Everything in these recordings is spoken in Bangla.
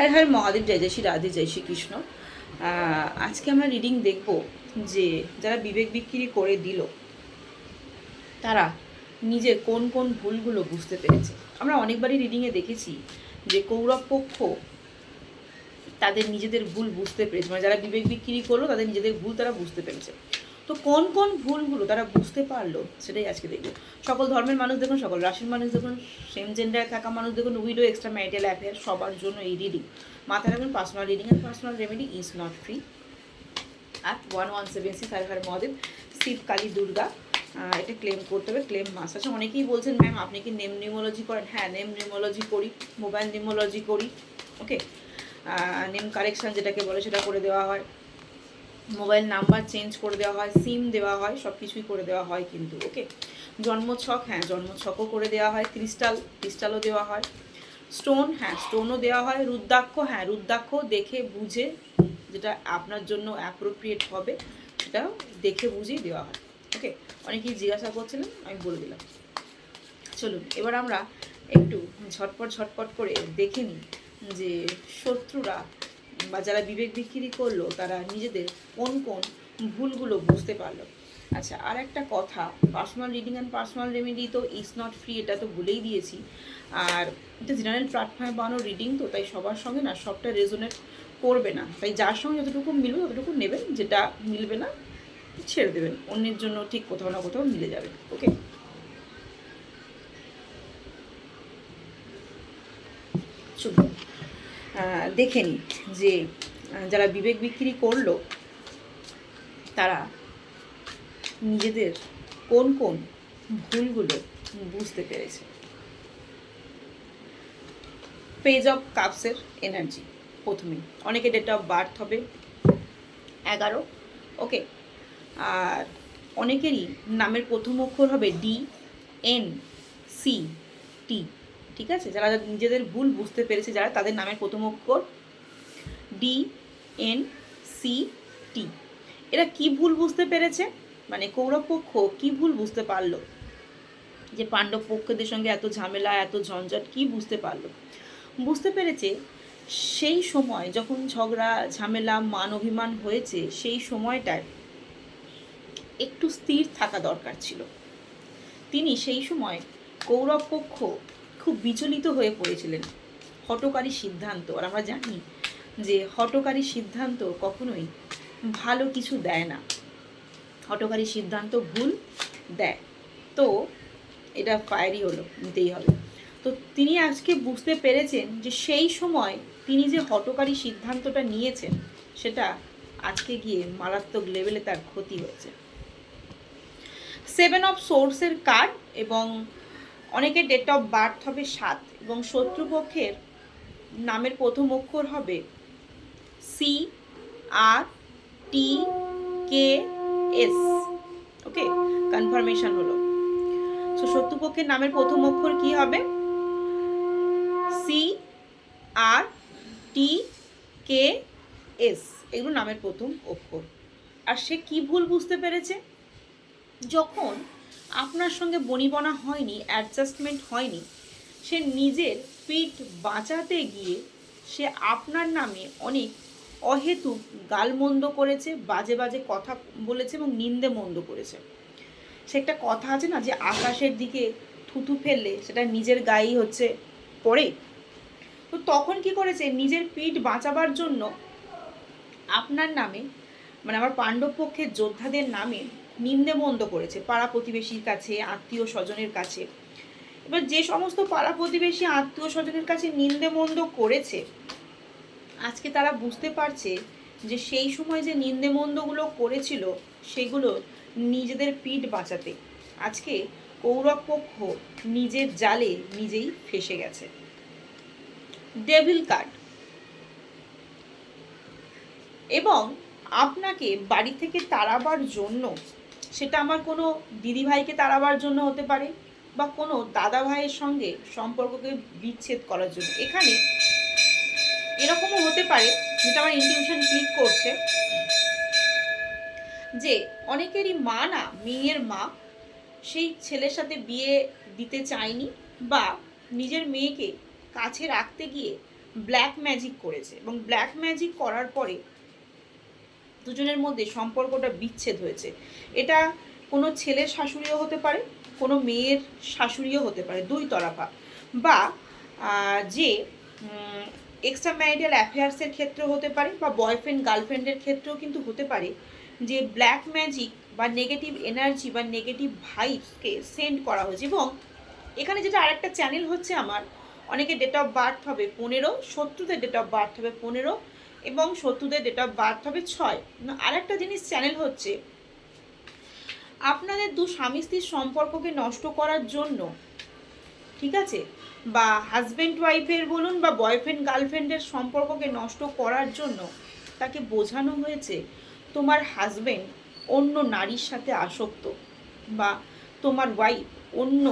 হ্যাঁ হ্যাঁ মহাদেব, জয় জয় শ্রী রাধে, জয় শ্রী কৃষ্ণ। আজকে আমরা রিডিং দেখব যে যারা বিবেক বিক্রি করে দিল, তারা নিজের কোন কোন ভুলগুলো বুঝতে পেরেছে। আমরা অনেকবারই রিডিংয়ে দেখেছি যে কৌরব পক্ষ তাদের নিজেদের ভুল বুঝতে পেরেছে। মানে যারা বিবেক বিক্রি করল, তাদের নিজেদের ভুল তারা বুঝতে পেরেছে। তো কোন কোন ভুলগুলো তারা বুঝতে পারল, সেটাই আজকে দেখব। সকল ধর্মের মানুষ দেখুন, সকল রাশির মানুষ দেখুন সেম জেন্ডারে থাকা মানুষ দেখুন উইডো এক্সট্রা ম্যারিটাল অ্যাফেয়ার সবার জন্য এই রিডিং মাথায় রাখবেন personal reading and personal remedy is not free R one one seven six five হার মহাদেব, শিব, কালী, দুর্গা এটা ক্লেম করতে হবে ক্লেম মাস আছে। অনেকেই বলছেন ম্যাম আপনি কি নেম নিউমোলজি করেন? হ্যাঁ নেম নিউমোলজি করি মোবাইল নিউমোলজি করি ওকে নেম কারেকশন যেটাকে বলে, সেটা করে দেওয়া হয়। মোবাইল নাম্বার চেঞ্জ করে দেওয়া হয়, সিম দেওয়া হয় সব কিছুই করে দেওয়া হয় কিন্তু ওকে জন্মছক হ্যাঁ জন্মছকও করে দেওয়া হয় ক্রিস্টাল ক্রিস্টালও দেওয়া হয়। স্টোন হ্যাঁ স্টোনও দেওয়া হয়, রুদ্রাক্ষ হ্যাঁ রুদ্রাক্ষ দেখে বুঝে যেটা আপনার জন্য অ্যাপ্রোপ্রিয়েট হবে, সেটা দেখে বুঝেই দেওয়া হয় ওকে অনেকেই জিজ্ঞাসা করছিলেন, আমি বলে দিলাম। চলুন, এবার আমরা একটু ঝটপট ঝটপট করে দেখে নিই যে শত্রুরা বা যারা বিবেক বিক্রি করল তারা নিজেদের কোন কোন ভুলগুলো বুঝতে পারল। আচ্ছা আর একটা কথা personal reading and personal remedy তো ইজ নট ফ্রি এটা তো ভুলেই দিয়েছি। আর এটা জেনারেল প্ল্যাটফর্মে বানানো রিডিং তো তাই সবার সঙ্গে না সবটা রেজোনেট করবে না। তাই যার সঙ্গে যতটুকু মিলবে ততটুকু নেবেন যেটা মিলবে না ছেড়ে দেবেন। অন্যের জন্য ঠিক কোথাও না কোথাও মিলে যাবে ওকে আহ, দেখে নিই যে যারা বিবেক বিক্রি করল, তারা নিজেদের কোন কোন ভুলগুলো বুঝতে পেরেছে। পেজ অফ কাপসের এনার্জি প্রথমে। অনেকে ডেট অফ বার্থ হবে, এগারো। ওকে আর অনেকেরই নামের প্রথম অক্ষর হবে ডি এন সি টি ঠিক আছে? যারা নিজেদের ভুল বুঝতে পেরেছে, যারা তাদের নামের প্রথম অক্ষর ডি এন সি টি এরা কি ভুল বুঝতে পেরেছে? মানে কৌরব পক্ষ কি ভুল বুঝতে পারল? যে পাণ্ডব পক্ষদের সঙ্গে এত ঝামেলা, এত ঝঞ্ঝট, কি বুঝতে পারল? বুঝতে পেরেছে, সেই সময় যখন ঝগড়া, ঝামেলা, মান অভিমান হয়েছে, সেই সময়টায় একটু স্থির থাকা দরকার ছিল। তিনি সেই সময় কৌরব পক্ষ খুব বিচলিত হয়ে পড়েছিলেন। হটকারী সিদ্ধান্ত, আর আমরা জানি যে হটকারী সিদ্ধান্ত কখনোই ভালো কিছু দেয় না। হটকারী সিদ্ধান্ত ভুল দেয়। তো এটা ফায়ারই হলো, নিতেই হবে। তো তিনি আজকে বুঝতে পেরেছেন যে সেই সময় তিনি যে হটকারী সিদ্ধান্তটা নিয়েছেন, সেটা আজকে গিয়ে মারাত্মক লেভেলে তার ক্ষতি হয়েছে। সেভেন অফ সোর্সের কার্ড এবং অনেকের ডেট অফ বার্থ হবে সাত এবং শত্রুপক্ষের নামের প্রথম অক্ষর হবে C R T K S okay confirmation হলো। সো শত্রুপক্ষের নামের প্রথম অক্ষর কি হবে? সি আর টি কে এস এগুলো নামের প্রথম অক্ষর। আর সে কি ভুল বুঝতে পেরেছে? যখন আপনার সঙ্গে বনিবনা হয়নি অ্যাডজাস্টমেন্ট হয়নি, সে নিজের পিঠ বাঁচাতে গিয়ে সে আপনার নামে অনেক অহেতুক গালমন্দ করেছে, বাজে বাজে কথা বলেছে এবং নিন্দে মন্দ করেছে। সে একটা কথা আছে না যে আকাশের দিকে থুতু ফেললে সেটা নিজের গায়েই হচ্ছে পড়ে? তো তখন কি করেছে? নিজের পিঠ বাঁচাবার জন্য আপনার নামে মানে আমার পাণ্ডব পক্ষের যোদ্ধাদের নামে নিন্দে মন্দ করেছে, পাড়া প্রতিবেশীর কাছে, আত্মীয় স্বজনের কাছে। এবার যে সমস্ত পাড়া প্রতিবেশী, আত্মীয় স্বজনের কাছে নিন্দে মন্দ করেছে, আজকে তারা বুঝতে পারছে যে সেই সময় যে নিন্দে মন্দগুলো করেছিল, সেগুলো নিজেদের পিঠ বাঁচাতে। আজকে কৌরব পক্ষ নিজের জালে নিজেই ফেসে গেছে। Devil card. এবং আপনাকে বাড়ি থেকে তাড়াবার জন্য সেটা আমার কোনো দিদিভাইকে তাড়াবার জন্য হতে পারে বা কোনো দাদা ভাইয়ের সঙ্গে সম্পর্ককে বিচ্ছেদ করার জন্য। এখানে এরকমও হতে পারে, যেটা আমার ইনটিউশন ক্লিক করছে, যে অনেকেরই মা না, মেয়ের মা সেই ছেলের সাথে বিয়ে দিতে চায়নি বা নিজের মেয়েকে কাছে রাখতে গিয়ে ব্ল্যাক ম্যাজিক করেছে এবং ব্ল্যাক ম্যাজিক করার পরে দুজনের মধ্যে সম্পর্কটা বিচ্ছেদ হয়েছে। এটা কোনো ছেলের শাশুড়িও হতে পারে, কোনো মেয়ের শাশুড়িও হতে পারে, দুই তরফা বা যে এক্সট্রা ম্যারিটাল অ্যাফেয়ার্সের ক্ষেত্রেও হতে পারে বা বয়ফ্রেন্ড গার্লফ্রেন্ডের ক্ষেত্রেও কিন্তু হতে পারে যে ব্ল্যাক ম্যাজিক বা নেগেটিভ এনার্জি বা নেগেটিভ ভাইবসকে সেন্ড করা হয়েছে। এবং এখানে যেটা আরেকটা চ্যানেল হচ্ছে আমার, অনেকে ডেট অফ বার্থ হবে পনেরো, শত্রুদের ডেট অফ বার্থ হবে পনেরো এবং শত্রুদের ডেট অফ বার্থ হবে ছয়। আর একটা জিনিস চ্যানেল হচ্ছে, আপনাদের দু স্বামী স্ত্রীর সম্পর্ককে নষ্ট করার জন্য, ঠিক আছে? বা হাজব্যান্ড ওয়াইফের বলুন বা বয়ফ্রেন্ড গার্লফ্রেন্ডের সম্পর্ককে নষ্ট করার জন্য তাকে বোঝানো হয়েছে, তোমার হাজবেন্ড অন্য নারীর সাথে আসক্ত বা তোমার ওয়াইফ অন্য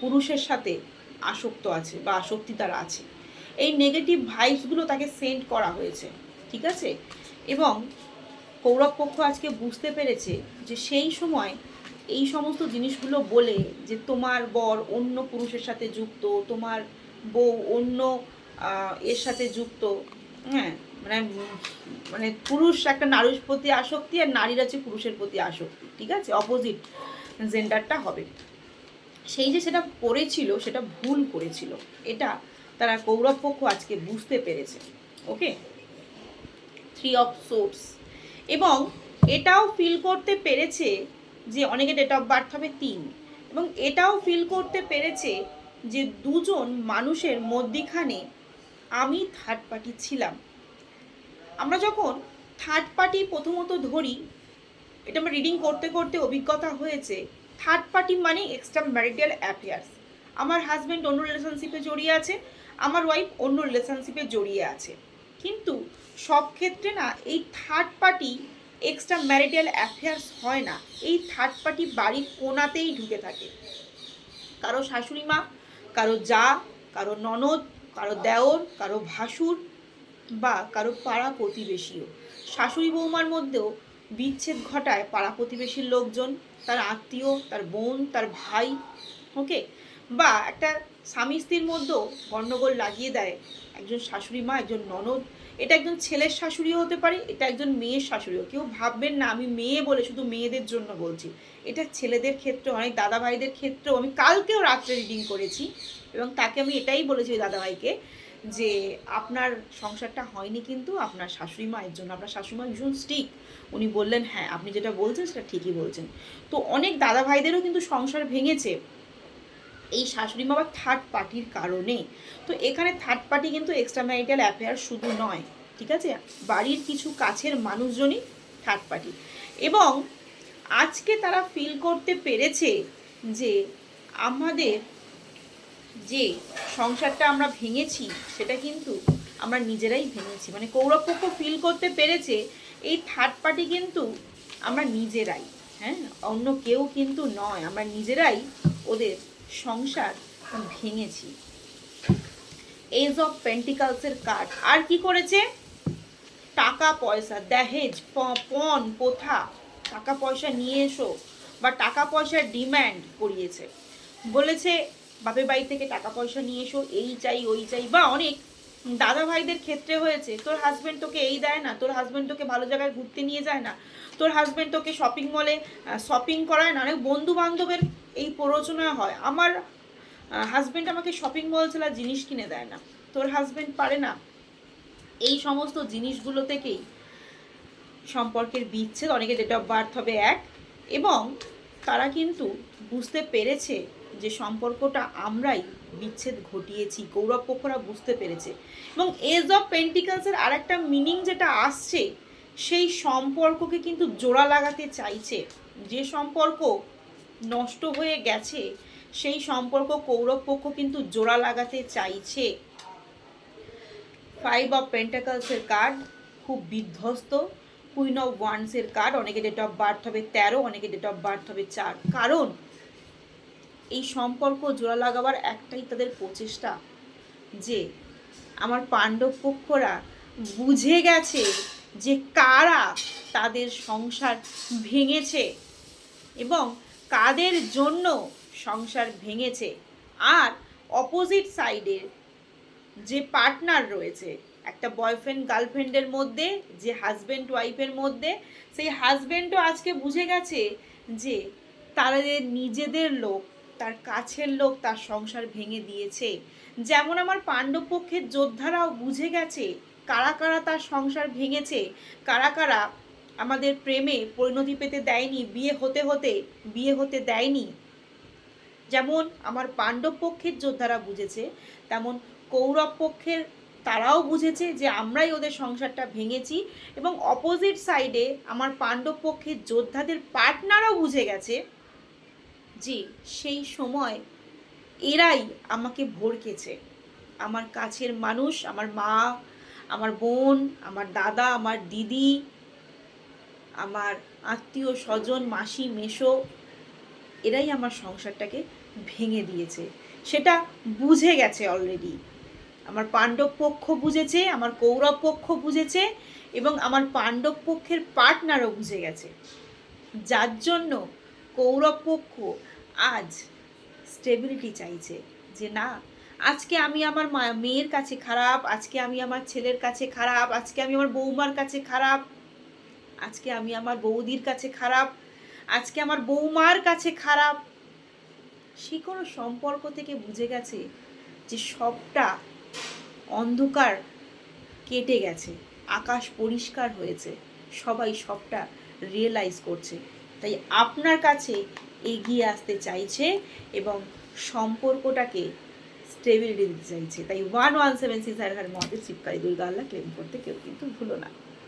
পুরুষের সাথে আসক্ত আছে বা আসক্তি তার আছে। এই নেগেটিভ ভাইবসগুলো তাকে সেন্ড করা হয়েছে, ঠিক আছে? এবং কৌরব পক্ষ আজকে বুঝতে পেরেছে যে সেই সময় এই সমস্ত জিনিসগুলো বলে যে তোমার বর অন্য পুরুষের সাথে যুক্ত, তোমার বউ অন্য এর সাথে যুক্ত হ্যাঁ? মানে মানে পুরুষ একটা নারীর প্রতি আসক্তি আর নারীর আছে পুরুষের প্রতি আসক্তি, ঠিক আছে? অপোজিট জেন্ডারটা হবে। সেই যে সেটা করেছিল, সেটা ভুল করেছিল, এটা তারা কৌরব পক্ষ আজকে বুঝতে পেরেছে ওকে থ্রি অফ সোর্স এবং এটাও ফিল করতে পেরেছে যে অনেকে ডেট অফ বার্থ হবে তিন। এবং এটাও ফিল করতে পেরেছে যে দুজন মানুষের মধ্যিখানে আমি থার্ড পার্টি ছিলাম। আমরা যখন থার্ড পার্টি প্রথমত ধরি, এটা আমরা রিডিং করতে করতে অভিজ্ঞতা হয়েছে থার্ড পার্টি মানে এক্সট্রা ম্যারিটাল অ্যাফেয়ার্স আমার হাজব্যান্ড অন্য রিলেশনশিপে জড়িয়ে আছে আমার ওয়াইফ অন্য রিলেশনশিপে জড়িয়ে আছে। কিন্তু সব ক্ষেত্রে না, এই third party extra marital affairs হয় না। এই থার্ড পার্টি বাড়ির কোনাতেই ঢুকে থাকে। কারও শাশুড়ি মা, কারও যা, কারও ননদ, কারও দেওর, কারও ভাসুর বা কারও পাড়া প্রতিবেশীও। শাশুড়ি বৌমার মধ্যেও বিচ্ছেদ ঘটায় পাড়া প্রতিবেশীর লোকজন, তার আত্মীয়, তার বোন, তার ভাই ওকে বা একটা স্বামী স্ত্রীর মধ্যেও গণ্ডগোল লাগিয়ে দেয় একজন শাশুড়ি মা, একজন ননদ। এটা একজন ছেলের শাশুড়িও হতে পারে, এটা একজন মেয়ের শাশুড়িও। কেউ ভাববেন না, আমি মেয়ে বলে শুধু মেয়েদের জন্য বলছি। এটা ছেলেদের ক্ষেত্রে অনেক দাদা ভাইদের ক্ষেত্রেও আমি কালকেও রাত্রে রিডিং করেছি এবং তাকে আমি এটাই বলেছি ওই দাদাভাইকে যে আপনার সংসারটা হয়নি কিন্তু আপনার শাশুড়ি মায়ের জন্য, আপনার শাশুড়ি মা ভীষণ স্টিক উনি বললেন হ্যাঁ আপনি যেটা বলছেন সেটা ঠিকই বলছেন। তো অনেক দাদা ভাইদেরও কিন্তু সংসার ভেঙেছে। এই শাশুড়ি মা থার্ড পার্টির কারণে। তো এখানে থার্ড পার্টি কিন্তু এক্সট্রা ম্যারিটাল অ্যাফেয়ার শুধু নয়, ঠিক আছে? বাড়ির কিছু কাছের মানুষজনই থার্ড পার্টি এবং আজকে তারা ফিল করতে পেরেছে যে আমাদের যে সংসারটা আমরা ভেঙেছি, সেটা কিন্তু আমরা নিজেরাই ভেঙেছি। মানে কৌরব পক্ষ ফিল করতে পেরেছে, এই থার্ড পার্টি কিন্তু আমরা নিজেরাই হ্যাঁ? অন্য কেউ কিন্তু নয়, আমরা নিজেরাই ওদের সংসার ভেঙেছি। এজ অফ পেন্টিকালসের কার্ড আর কি করেছে? টাকা, পয়সা। দহেজ প- পণ প্রথা টাকা, পয়সা নিয়ে এসো। বা টাকা, পয়সার ডিম্যান্ড করিয়েছে। বলেছে, বাপের বাড়ি থেকে টাকা, পয়সা নিয়ে এসো, এই চাই, ওই চাই। বা অনেক দাদা ভাইদের ক্ষেত্রে হয়েছে, তোর হাজবেন্ড তোকে এই দেয় না, তোর হাজবেন্ড তোকে ভালো জায়গায় ঘুরতে নিয়ে যায় না। তোর হাজবেন্ড তোকে শপিং মলে শপিং করায় না অনেক বন্ধু বান্ধবের এই প্ররোচনা হয়। আমার হাজবেন্ড আমাকে শপিং মল ছাড়া জিনিস কিনে দেয় না। তোর হাজবেন্ড পারে না? এই সমস্ত জিনিসগুলো থেকেই সম্পর্কের বিচ্ছেদ, অনেকে ডেট অফ বার্থ হবে এক। এবং তারা কিন্তু বুঝতে পেরেছে যে সম্পর্কটা আমরাই বিচ্ছেদ ঘটিয়েছি, গৌরব পক্ষরা বুঝতে পেরেছে। এবং এজ অফ পেন্টিকালসের আর একটা মিনিং যেটা আসছে সেই সম্পর্ককে কিন্তু জোড়া লাগাতে চাইছে। যে সম্পর্ক নষ্ট হয়ে গেছে, সেই সম্পর্ক কৌরব পক্ষ কিন্তু জোড়া লাগাতে চাইছে। ফাইভ অফ পেন্টাকালসের কার্ড খুব বিধ্বস্ত। কুইন অফ ওয়ান্সের কার্ড অনেকে ডেট অফ বার্থ হবে তেরো, অনেকে ডেট অফ বার্থ হবে চার। কারণ, এই সম্পর্ক জোড়া লাগাবার একটাই তাদের প্রচেষ্টা, যে আমার পাণ্ডব পক্ষরা বুঝে গেছে যে কারা তাদের সংসার ভেঙেছে এবং কাদের জন্য সংসার ভেঙেছে। আর অপোজিট সাইডের যে পার্টনার রয়েছে, একটা বয়ফ্রেন্ড গার্লফ্রেন্ডের মধ্যে, যে হাজব্যান্ড ওয়াইফের মধ্যে, সেই হাজব্যান্ডও আজকে বুঝে গেছে যে তাদের নিজেদের লোক, তার কাছের লোক তার সংসার ভেঙে দিয়েছে। যেমন আমার পাণ্ডব পক্ষের যোদ্ধারাও বুঝে গেছে কারা কারা তার সংসার ভেঙেছে, কারা কারা আমাদের প্রেমে পরিণতি পেতে দেয়নি, বিয়ে হতে হতে, বিয়ে হতে দেয়নি। যেমন আমার পাণ্ডব পক্ষের যোদ্ধারা বুঝেছে, তেমন কৌরব পক্ষের তারাও বুঝেছে যে আমরাই ওদের সংসারটা ভেঙেছি এবং অপোজিট সাইডে আমার পাণ্ডব পক্ষের যোদ্ধাদের পার্টনারও বুঝে গেছে যে সেই সময় এরাই আমাকে ভরকেছে আমার কাছের মানুষ, আমার মা আমার বোন, আমার দাদা, আমার দিদি, আমার আত্মীয় স্বজন, মাসি মেশো এরাই আমার সংসারটাকে ভেঙে দিয়েছে। সেটা বুঝে গেছে অলরেডি আমার পাণ্ডব পক্ষ বুঝেছে, আমার কৌরব পক্ষ বুঝেছে এবং আমার পাণ্ডব পক্ষের পার্টনারও বুঝে গেছে। যার জন্য কৌরব পক্ষ আজ স্টেবিলিটি চাইছে যে না আজকে আমি আমার মা- মেয়ের কাছে খারাপ, আজকে আমি আমার ছেলের কাছে খারাপ, আজকে আমি আমার বৌমার কাছে খারাপ, আজকে আমি আমার বৌদির কাছে খারাপ, আজকে আমার বৌমার কাছে খারাপ। সে কোনো সম্পর্ক থেকে বুঝে গেছে যে সবটা অন্ধকার কেটে গেছে, আকাশ পরিষ্কার হয়েছে, সবাই সবটা রিয়েলাইজ করছে। তাই আপনার কাছে এগিয়ে আসতে চাইছে এবং সম্পর্কটাকে স্টেবিলিটি দিতে চাইছে। তাই ওয়ান ওয়ান সেভেন সিক্স আর মহাদেব শিবকারী দুর্গা ক্লেম করতে কেউ কিন্তু ভুলো না।